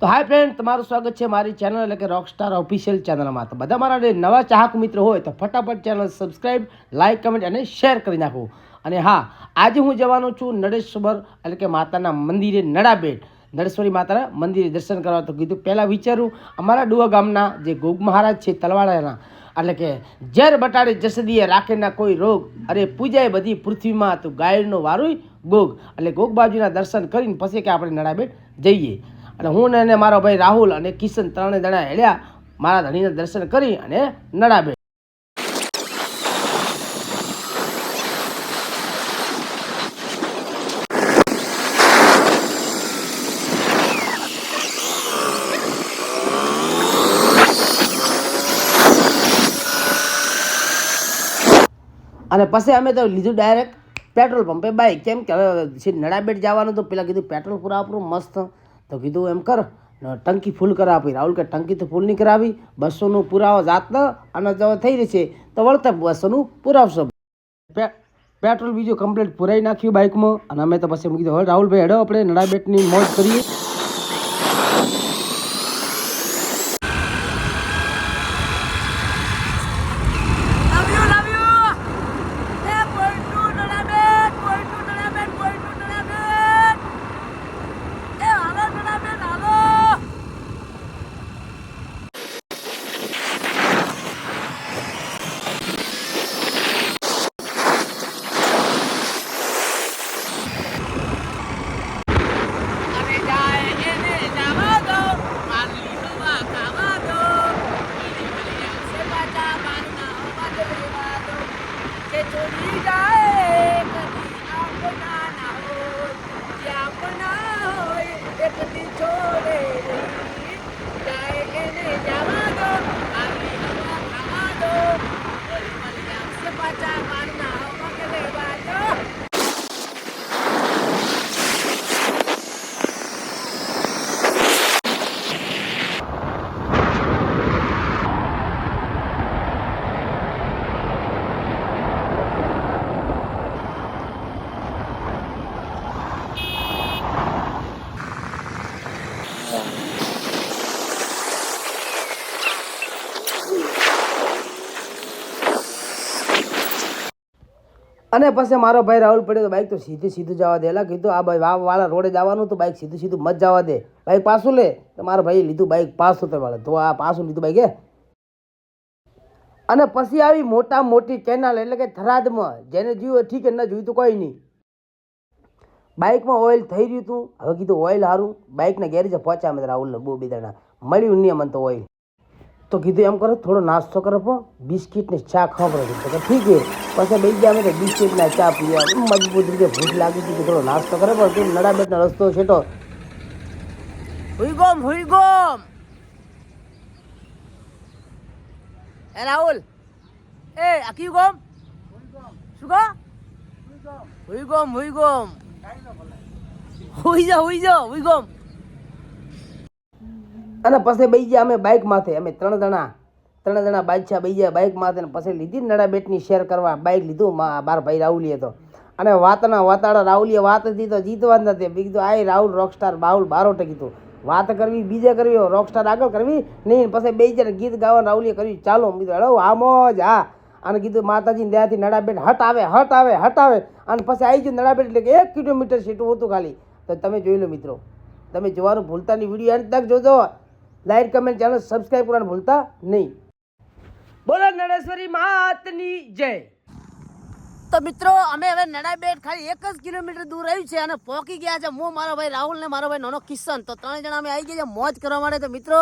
તો હાય ફ્રેન્ડ તમારું સ્વાગત છે મારી ચેનલ એટલે કે રોકસ્ટાર ઓફિશિયલ ચેનલમાં તો બધા મારા નવા ચાહક મિત્રો હોય તો ફટાફટ ચેનલ સબસ્ક્રાઈબ લાઇક કમેન્ટ અને શેર કરી નાખો. અને હા, આજે હું જવાનો છું નડેશ્વર એટલે કે માતાના મંદિરે નડાબેટ. નડેશ્વરી માતાના મંદિરે દર્શન કરવા. તો કીધું પહેલાં વિચારું, અમારા ડુવા ગામના જે ગોગ મહારાજ છે તલવાડાના, એટલે કે ઝેર બટાડે જસદીએ રાખેના કોઈ રોગ, અરે પૂજાય બધી પૃથ્વીમાં તો ગાયનો વારુય ગોગ. એટલે ગોગ બાજુના દર્શન કરીને પછી કે આપણે નડાબેટ જઈએ. અને હું ને એને મારો ભાઈ રાહુલ અને કિશન ત્રણે જણા હેડ્યા, મારા ધણીને દર્શન કરી અને નડાબે અને પછી અમે તો લીધું ડાયરેક્ટ પેટ્રોલ પંપે બાઇક કેમ કે હવે નડાબેટ જવાનું તો પેલા કીધું પેટ્રોલ પૂરા આપણું મસ્ત. તો કીધું એમ કર. ટંકી ફૂલ કરાવી. રાહુલ કે ટંકી તો ફૂલ નહીં કરાવી. બસોનું પુરાવો જાતનો અને જો થઈ રહી છે તો વળતા બસોનું પુરાવશો. પેટ્રોલ બીજું કમ્પ્લીટ પુરાઈ નાખ્યું બાઇકમાં. અને અમે તો પછી એમ કીધું હવે રાહુલભાઈ, હેડો આપણે નડાબેટની મોજ કરીએ Love you, love you. Eh, point to Nanaben, point to Nanaben, point to Nanaben. Eh, hello Nanaben, હાલો. અને જાય એને જવા દો, મારલી હવા ખાવા દો. ઈડી મળી આવશે પાછા, મારના અવાજ લેવા દો. કે ચોરી જાય કદી આપના ના હોય, જે આપના હોય એ કદી છોડે નહીં. જાય એને જવા દો, મારલી હવા ખાવા દો. ઈડી મળી આવશે પાછા, મારના અવાજ લેવા દો. અને પછી મારો ભાઈ રાહુલ પડ્યો તો બાઈક તો સીધું સીધું જવા દે. એલા કીધું, આ ભાઈ વાળા રોડે જવાનું તો બાઈક સીધું સીધું મત જવા દે. બાઈક પાછું લે. તો મારો ભાઈ લીધું બાઈક પાછું તો વાળે. તો આ પાછું લીધું બાઈક એ અને પછી આવી મોટા મોટી કેનાલ એટલે કે થરાદમાં, જેને જોયું ઠીક ન જોયું તો કોઈ નહીં. બાઇકમાં ઓઇલ થઈ રહ્યું હતું. હવે કીધું ઓઇલ સારું બાઇકના ગેરેજે પહોંચ્યા અમે રાહુલને, બહુ બેદાણા મળ્યું નહીં અમને તો ઓઇલ તો કીધું એમ કરો થોડો નાસ્તો કરો પો બિસ્કિટ ને ચા ખબર હતી તો કે ઠીક છે પછી બે ગયા અમે તો બિસ્કિટ ને ચા પીવા મજબૂત રીતે ભૂખ લાગી હતી કે થોડો નાસ્તો કરે પણ તું નડાબેટનો રસ્તો છેટો હુઈગોમ હુઈગોમ એ રાહુલ એ આ કયું ગોમ શું કહો હુઈગોમ હુઈગોમ હુઈ જા હુઈ જા હુઈગોમ અને પછી બે ગયા અમે બાઇક માથે. અમે ત્રણ જણા ત્રણ જણા બાદશાહ બે ગયા બાઇક માથે ને પછી લીધી નડા બેટની શેર કરવા. બાઇક લીધું, મા, બાર ભાઈ રાહુલીએ તો. અને વાતના વાતાડા રાહુલીએ વાત હતી તો જીતવા જ નથી બીજું આ રાહુલ રોકસ્ટાર બાહુલ બારોટે કીધું. વાત કરવી, બીજે કરવી રોકસ્ટાર આગળ કરવી નહીં પછી બે જણ ગીત ગાવાનું રાહુલીએ કર્યું. ચાલો કીધું હેડો આમો જ હા. અને કીધું માતાજીની દયાથી નડાબેટ હટ આવે હટ આવે હટ આવે. અને પછી આવી ગયું નડાબેટ એટલે એક કિલોમીટર સીટું હતું ખાલી. તો તમે જોઈ લો મિત્રો, તમે જોવાનું ભૂલતાની વીડિયો એન્ડ તક જોજો. લાઈક કમેન્ટ ચેનલ સબસ્ક્રાઈબ કરવાનું ભૂલતા નહીં. બોલો નડેશ્વરી માતની જય. તો મિત્રો અમે હવે નડાબેટ ખાલી એક જ કિલોમીટર દૂર રહ્યું છે અને પહોંચી ગયા છે. હું મારો ભાઈ રાહુલ ને મારો ભાઈ નાનો કિશન. તો ત્રણ જણા અમે આવી ગયા છે મોજ કરવા માટે. તો મિત્રો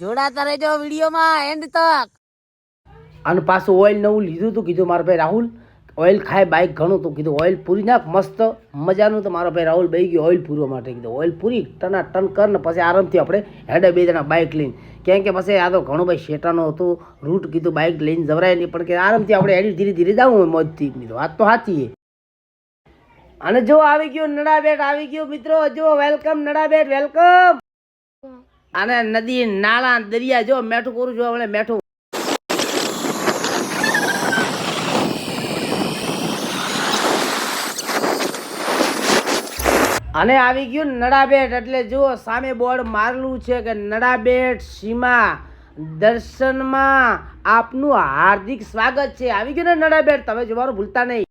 જોડાતા રહેજો વિડીયોમાં. એન્ડ તક. અને પાછું ઓઇલ નવું લીધું હતું કીધું મારો ભાઈ રાહુલ. ઓઇલ ખાય બાઇક ઘણું તો કીધું ઓઇલ પૂરી નાખ મસ્ત મજાનું. તો મારો ભાઈ રાહુલ બહી ગયો ઓઇલ પૂરવા માટે કીધું ઓઇલ પૂરી ટના ટન કર ને પછી આરામથી આપણે હેડે બે જણા બાઇક લઈને. કેમ કે પછી આ તો ઘણો ભાઈ શેટાનો હતું રૂટ કીધું બાઇક લઈને જવરાય નહીં. પણ કે આરામથી આપણે હેડી ધીરે ધીરે જવું હોય મોજથી. કીધું વાત તો સાચી એ અને જો આવી ગયો નડાબેટ આવી ગયો મિત્રો જો વેલકમ નડાબેટ વેલકમ અને નદી નાળા દરિયા જો મેઠું કરું છું હમણાં મેઠું અને આવી ગયું નડાબેટ એટલે જુઓ સામે બોર્ડ મારેલું છે કે નડાબેટ સીમા દર્શનમાં આપનું હાર્દિક સ્વાગત છે. આવી ગયું ને નડાબેટ તમે જોવાનું ભૂલતા નહીં.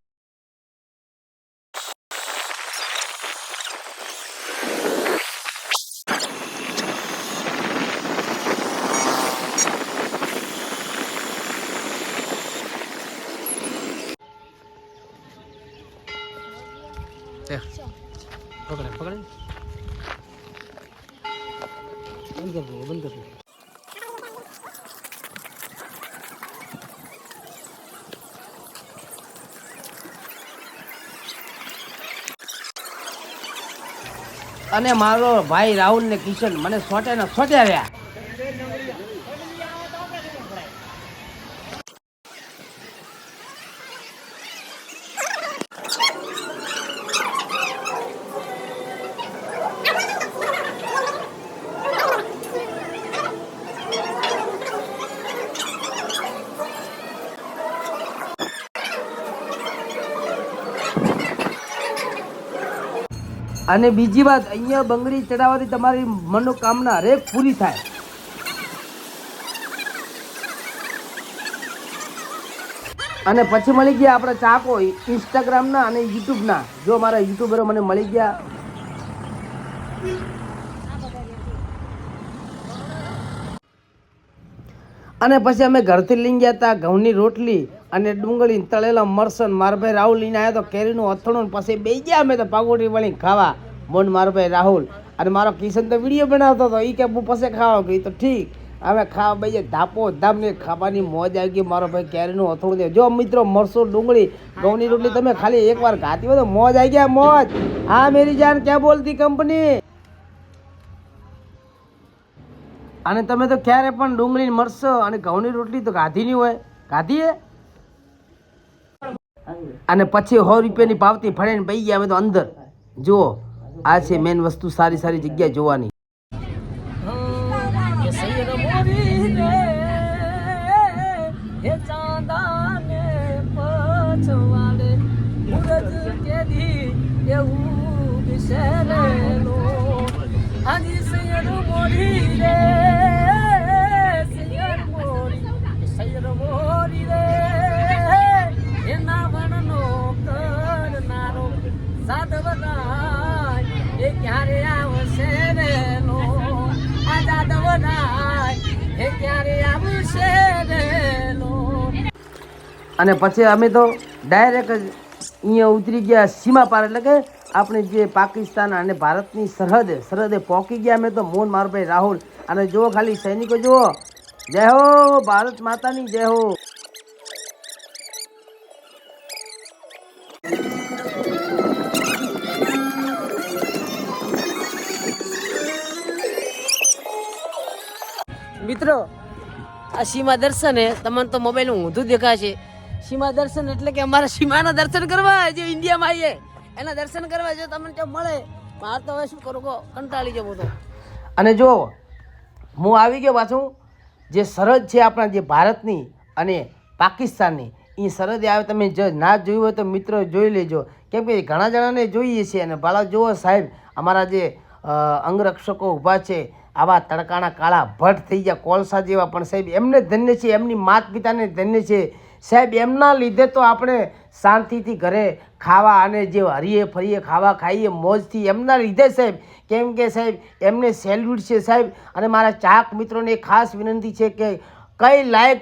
પકડે પકડે. બંધ કરી દો, બંધ કરી દો. અને મારો ભાઈ રાહુલ ને કિશન મને સોટે ને સોટ્યા રહ્યા. અને બીજી વાત, અહીંયા બંગડી ચડાવવાથી તમારી મનોકામના હરેક પૂરી થાય. અને પછી મળી ગયા આપણા ચાકો ઇન્સ્ટાગ્રામના અને યુટ્યુબના જો મારા યુટ્યુબરો મને મળી ગયા. અને પછી અમે ઘરથી લઈને ગયા હતા ઘઉંની રોટલી અને ડુંગળી તળેલા મરસન મારા ભાઈ રાહુલ લઈને આવ્યો તો કેરીનું અથડું પછી બે ગયા અમે તો પાગોટી વળી ખાવા, મોન મારો ભાઈ રાહુલ. અને મારો કિશન તો વીડિયો બનાવતો હતો એ કે હું પછી ખાવા ગઈ તો ઠીક. અમે ખાવા ભાઈ ધાપો ધામ ને ખાવાની મોજ આવી ગઈ, મારો ભાઈ કેરીનું અથડું દે જો મિત્રો મરસું, ડુંગળી, ઘઉંની રોટલી તમે ખાલી એકવાર ખાતી હોય તો મોજ આવી ગયા, મોજ. હા, મેરી જાન, ક્યાં બોલતી કંપની અને તમે તો ક્યારે પણ ડુંગળી મરશો અને ઘઉંની રોટલી તો ગાધી નહીં હોય. ગાધી અને પછી સો રૂપિયાની પાવતી ફળીને પઈ ગયા, અમે તો અંદર. જુઓ, આ છે મેન વસ્તુ સારી સારી જગ્યાએ જોવાની. એવું વિસરેલો હાજી સૈયદ મોરી અને પછી અમે તો ડાયરેક્ટ જ અહીંયા ઉતરી ગયા સીમા પાર. એટલે કે આપણે જે પાકિસ્તાન અને ભારતની સરહદે સરહદે પહોંચી ગયા અમે તો મોહન મારભાઈ રાહુલ. અને જુઓ ખાલી સૈનિકો, જુઓ. જય હો ભારત માતાની, જય હો. મિત્રો, આ સીમા દર્શન તમને તો મોબાઈલ ઊંધું દેખાશે. સીમા દર્શન એટલે કે અમારા સીમાના દર્શન કરવા જે ઇન્ડિયામાં આવીએ. એના દર્શન કરવા જો તમને ત્યાં મળે મારે તો હવે શું કરું, કહો, કંટાળી જવું તો. અને જો, હું આવી ગયો પાછું, જે સરહદ છે આપણા જે ભારતની અને પાકિસ્તાનની એ સરહદે આવે તમે જો ના જોયું હોય તો મિત્રો જોઈ લેજો. કેમ કે ઘણા જણાને જોઈએ છીએ અને ભાલા જુઓ સાહેબ, અમારા જે અંગરક્ષકો ઊભા છે, આવા તડકાના કાળા ભટ્ટ થઈ ગયા, કોલસા જેવા પણ સાહેબ, એમને ધન્ય છે, એમની માત પિતાને ધન્ય છે. સાહેબ, એમના લીધે તો આપણે શાંતિથી ઘરે ખાવા અને જે હરીએ ફરીએ ખાવા ખાઈએ મોજથી એમના લીધે સાહેબ. કેમ કે સાહેબ, એમને સેલ્યુટ છે સાહેબ. અને મારા ચાહક મિત્રોને ખાસ વિનંતી છે કે કઈ લાઈક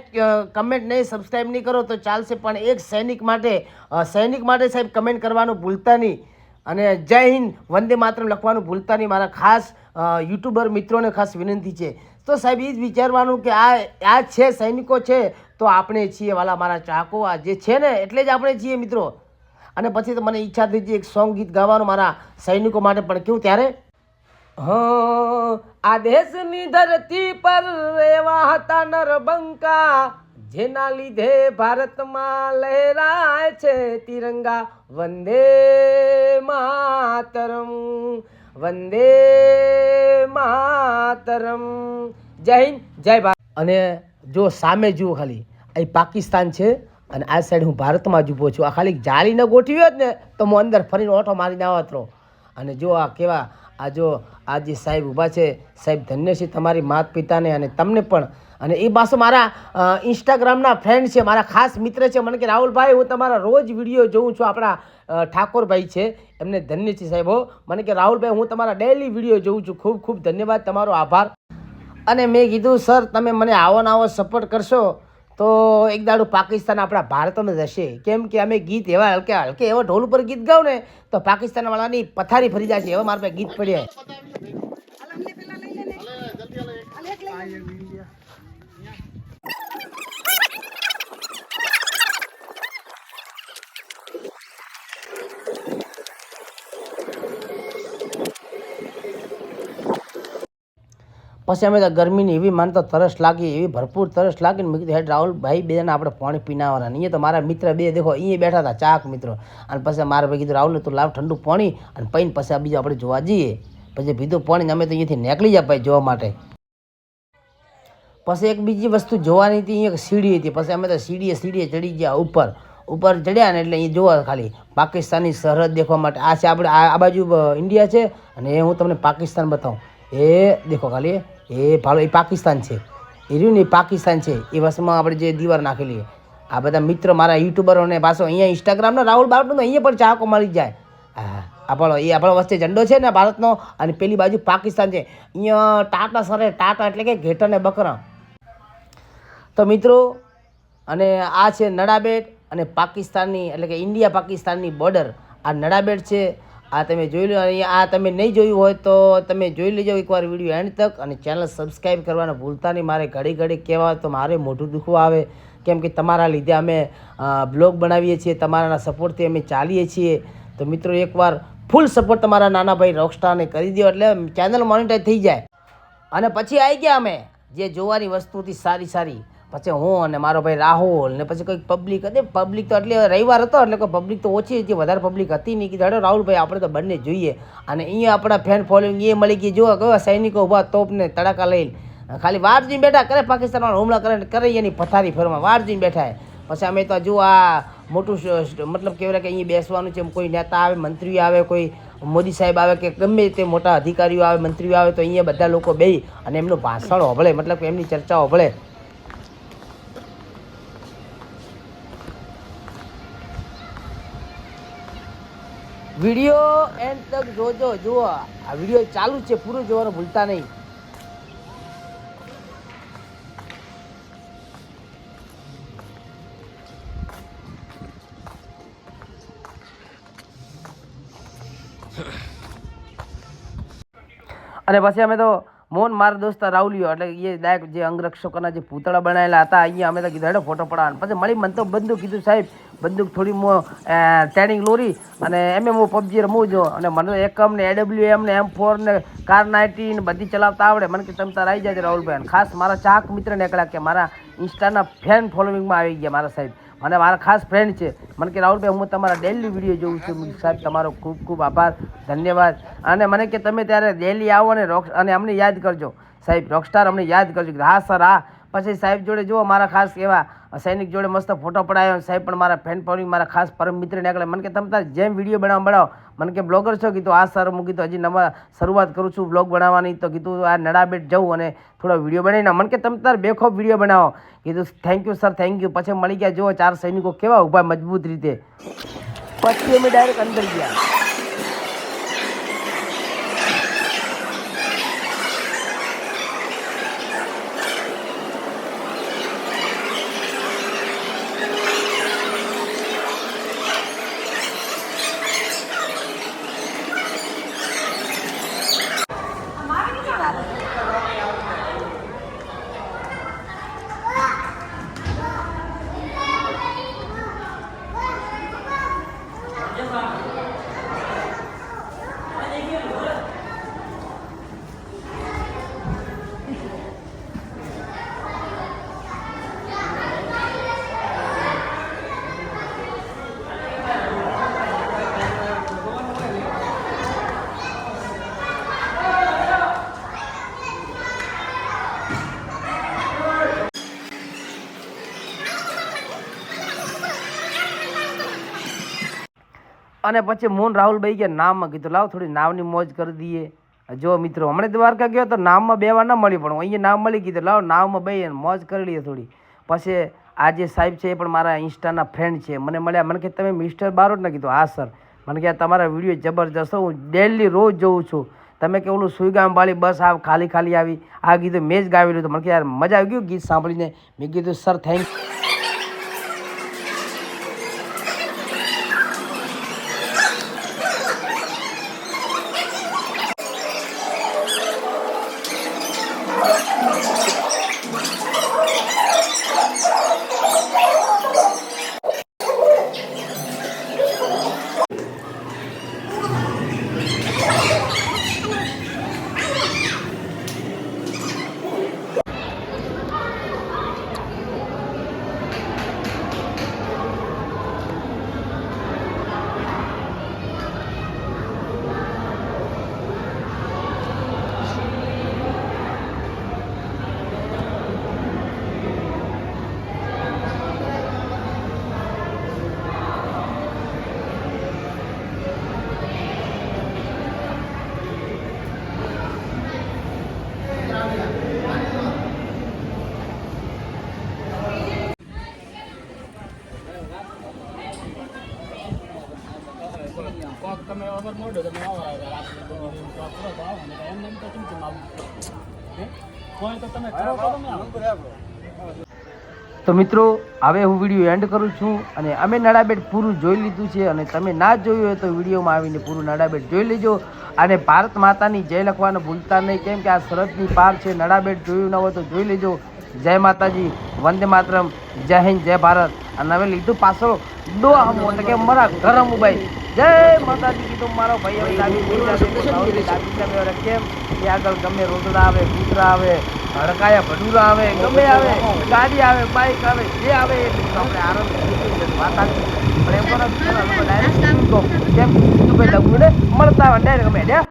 કમેન્ટ નહીં સબસ્ક્રાઈબ નહીં કરો તો ચાલશે, પણ એક સૈનિક માટે સૈનિક માટે સાહેબ કમેન્ટ કરવાનું ભૂલતા નહીં. અને જય હિન્દ, વંદે માતરમ લખવાનું ભૂલતા નહીં. મારા ખાસ યુટ્યુબર મિત્રોને ખાસ વિનંતી છે. તો સાહેબ એ જ વિચારવાનું કે આ આ છે સૈનિકો છે તો આપણે છીએ વાલા મારા ચાકો આ જે છે ને એટલે જ આપણે છીએ મિત્રો. અને પછી તો મને ઈચ્છા થઈ એક સોંગ ગીત ગાવાનું મારા સૈનિકો માટે પણ કેવું ત્યારે? હં, આ દેશની ધરતી પર એવા હતા નરબંકા જેના લીધે ભારતમાં લહેરાય છે તિરંગા. વંદે માતરમ વંદે માતરમ. જય હિન્દ, જય ભારત અને જો સામે જુઓ ખાલી અહીં પાકિસ્તાન છે અને આ સાઈડ હું ભારતમાં જ ઊભો છું. આ ખાલી જાળીને ગોઠવી હોત ને, તો હું અંદર ફરીને ઓટો મારીને આવતરો અને જો આ કેવા આ જો, આ જે સાહેબ ઊભા છે, સાહેબ ધન્ય છે તમારી માત પિતાને અને તમને પણ. અને એ પાછો મારા ઇન્સ્ટાગ્રામના ફ્રેન્ડ છે, મારા ખાસ મિત્ર છે. મને કે, રાહુલભાઈ, હું તમારા રોજ વીડિયો જોઉં છું, આપણા ઠાકોરભાઈ છે. એમને ધન્ય છે સાહેબ મને કે, રાહુલભાઈ, હું તમારા ડેલી વીડિયો જોઉં છું. ખૂબ ખૂબ ધન્યવાદ, તમારો આભાર. અને મેં કીધું, સર, તમે મને આવો ને આવો સપોર્ટ કરશો. તો એક દાડું પાકિસ્તાન આપણા ભારતમાં જશે કેમ કે અમે ગીત એવા હલકે હલકે એવા ઢોલ ઉપર ગીત ગાઉં ને, તો પાકિસ્તાનવાળાની પથારી ફરી છે એવા મારા પાસે ગીત પડ્યા. પછી અમે તો ગરમીની એવી માનતો તરસ લાગી, એવી ભરપૂર તરસ લાગી ને મેં કીધું હેડ રાહુલ ભાઈ બેને આપણે પાણી પીનાવાના. અહીંયા તો મારા મિત્ર બે દેખો અહીંયા બેઠા હતા, ચાક મિત્રો. અને પછી મારે ભાઈ કીધું, રાહુલ, તું લાવ ઠંડુ પાણી અને પૈન પછી આ બીજું આપણે જોવા જઈએ. પછી પીધું પાણી અમે તો અહીંયાથી નીકળી જાય ભાઈ જોવા માટે. પછી એક બીજી વસ્તુ જોવાની હતી એક સીડી હતી. પછી અમે તો સીડીએ સીડીએ ચડી ગયા ઉપર. ઉપર ચડ્યા ને એટલે અહીં જોવા ખાલી પાકિસ્તાનની સરહદ દેખવા માટે. આ છે આપણે આ આ બાજુ ઇન્ડિયા છે અને એ હું તમને પાકિસ્તાન બતાવું. એ દેખો ખાલી એ ભાલો એ પાકિસ્તાન છે. એ રહ્યું ને એ પાકિસ્તાન છે. એ વસમાં આપણે જે દીવાર નાખેલી આ બધા મિત્ર મારા યુટ્યુબરોને પાછો અહીંયા ઇન્સ્ટાગ્રામનો રાહુલ બાપનો અહીંયા પણ ચાહકો મળી જાય. હા આપણો એ આપણો વચ્ચે ઝંડો છે ને ભારતનો અને પેલી બાજુ પાકિસ્તાન છે. અહીંયા ટાટા સરે ટાટા એટલે કે ઘેટર ને બકરા. તો મિત્રો, અને આ છે નડાબેટ અને પાકિસ્તાનની એટલે કે ઇન્ડિયા પાકિસ્તાનની બોર્ડર આ નડાબેટ છે આ તમે જોઈ લો, અને આ તમે નહીં જોયું હોય તો તમે જોઈ લેજો એકવાર વીડિયો એન્ડ તક, અને ચેનલ સબસ્ક્રાઈબ કરવાના ભૂલતા નહીં. મારે ઘડી ઘડી કહેવા તો મારે મોઢું દુખવું આવે, કેમ કે તમારા લીધે અમે બ્લોગ બનાવીએ છીએ, તમારાના સપોર્ટથી અમે ચાલીએ છીએ. તો મિત્રો, એકવાર ફૂલ સપોર્ટ તમારા નાના ભાઈ રોકસ્ટારને કરી દો, એટલે ચેનલ મોનિટાઈઝ થઈ જાય. અને પછી આવી ગયા અમે, જે જોવાની વસ્તુ હતી સારી સારી. પછી હું અને મારો ભાઈ રાહુલ ને પછી કંઈક પબ્લિક હતી. પબ્લિક તો એટલે રવિવાર હતો, એટલે કોઈ પબ્લિક તો ઓછી હતી, વધારે પબ્લિક હતી નહીં. કીધું હેડો રાહુલભાઈ આપણે તો બંને જોઈએ. અને અહીંયા આપણા ફેન ફોલોઈંગ એ મળી ગઈ. જોવા કયો સૈનિકો ઊભા તોપને તડાકા લઈને. ખાલી વાર જઈને બેઠા કરે, પાકિસ્તાનમાં હુમલા કરે કરે એની પથારી ફેરવા. વાર જઈને બેઠા. પછી અમે તો જો આ મોટું મતલબ કહેવાય કે અહીંયા બેસવાનું છે કોઈ નેતા આવે મંત્રી આવે, કોઈ મોદી સાહેબ આવે કે ગમે તે મોટા અધિકારીઓ આવે, મંત્રીઓ આવે, તો અહીંયા બધા લોકો બે અને એમનું ભાષણ હોભળે. મતલબ કે એમની ચર્ચા હોભળે. વીડિયો એન્ડ તક જોજો, જુઓ. આ વીડિયો ચાલુ છે, પૂરું જોવાનું ભૂલતા નહીં. અને પછી અમે તો મોહન મારા દોસ્ત રાહુલિયો એટલે એ દાયક જે અંગરક્ષકોના જે પૂતળા બનાવેલા હતા, અહીંયા અમે તો કીધું, હેડો ફોટો પડાવવાનો. પછી મળી મને તો બંદૂક કીધું, સાહેબ, બંદૂક થોડી મો ટ્રેનિંગ લોરી અને એમ એમ હું પબજી રમું છું અને મને એકમ ને એડબ્લ્યુ એમ ને એમ ફોર ને કાર નાઇન્ટી ને બધી ચલાવતા આવડે. મને કે તમે તારા આવી જાય રાહુલભાઈ. ખાસ મારા ચાહક મિત્રને એકલા કે મારા ઇન્સ્ટાના ફેન ફોલોવિંગમાં આવી ગયા મારા સાહેબ. અને મારા ખાસ ફ્રેન્ડ છે. મને કે રાહુલભાઈ, હું તમારા ડેલી વીડિયો જોઉં છું. સાહેબ, તમારો ખૂબ ખૂબ આભાર. ધન્યવાદ. અને મને કે તમે ત્યારે ડેલી આવો અને રોક અને અમને યાદ કરજો. સાહેબ રોકસ્ટાર અમને યાદ કરજો. હા સર હા. પછી સાહેબ જોડે જુઓ, મારા ખાસ એવા સૈનિક જોડે મસ્ત ફોટો પડાયો. સાહેબ પણ મારા ફેન ફોલોઈંગ મારા ખાસ પરમ મિત્ર નીકળે મને કે તમે તાર જેમ વીડિયો બનાવ બનાવો મને કે બ્લોગર છો? કીધું આ સર, હું કીધું, હજી નવા શરૂઆત કરું છું બ્લોગ બનાવવાની. તો કીધું, આ નડાબેટ જવું અને થોડો વીડિયો બનાવીને મને કે, તમે તાર બેખોફ વીડિયો બનાવો. કીધું thank you sir thank you પછી મળી ગયા, જુઓ, ચાર સૈનિકો કેવા ઊભા મજબૂત રીતે. પછી અમે ડાયરેક્ટ અંદર ગયા. અને પછી મોહન રાહુલભાઈ ગયા નામમાં કીધું, લાવ થોડી નામની મોજ કરી દઈએ. જો મિત્રો, હમણાં દ્વારકા ગયો તો નામમાં બે વાર ના મળી, પણ અહીંયા નામ મળી કીધું લાવ નામમાં બે મોજ કરી લઈએ થોડી. પછી આ જે સાહેબ છે એ પણ મારા ઇન્સ્ટાના ફ્રેન્ડ છે. મને મળ્યા, મને કે, તમે મિસ્ટર બારોટ ને કીધું. હા, સર. મને કે તમારા વીડિયો જબરજસ્ત હું ડેલી રોજ જોઉં છું. તમે કે ઓલું સુઈગામ વાળી બસ આવ ખાલી ખાલી આવી, આ ગીત મેં જ ગાવેલું હતું. મને કે, યાર, મજા આવી ગયું ગીત સાંભળીને. મેં કીધું, સર થેન્ક તો મિત્રો, હવે હું વીડિયો એન્ડ કરું છું અને અમે નડાબેટ પૂરું જોઈ લીધું છે અને તમે ના જોયું હોય તો વિડીયોમાં આવીને પૂરું નડાબેટ જોઈ લેજો. અને ભારત માતાની જય લખવાનું ભૂલતા નહીં, કેમ કે આ સરહદની પાર છે, નડાબેટ જોયું ન હોય તો જોઈ લેજો. જય માતાજી, વંદે માતરમ, જય હિન્દ, જય ભારત. અને હવે લીધું પાછો ડો એટલે કે મારા ઘર હમું જય માતાજી, કીધું મારો ભાઈ હવે ડાબી કેમ? કે આગળ ગમે રોતડા આવે, કૂતરા આવે, હડકાયા ભડુરા આવે, ગમે આવે, ગાડી આવે બાઈક આવે, જે આવે આપણે આનંદ માતાજી પણ એમ કેમ? કીધું ભાઈ લગ્ન મળતા ડાયરેક્ટ અમે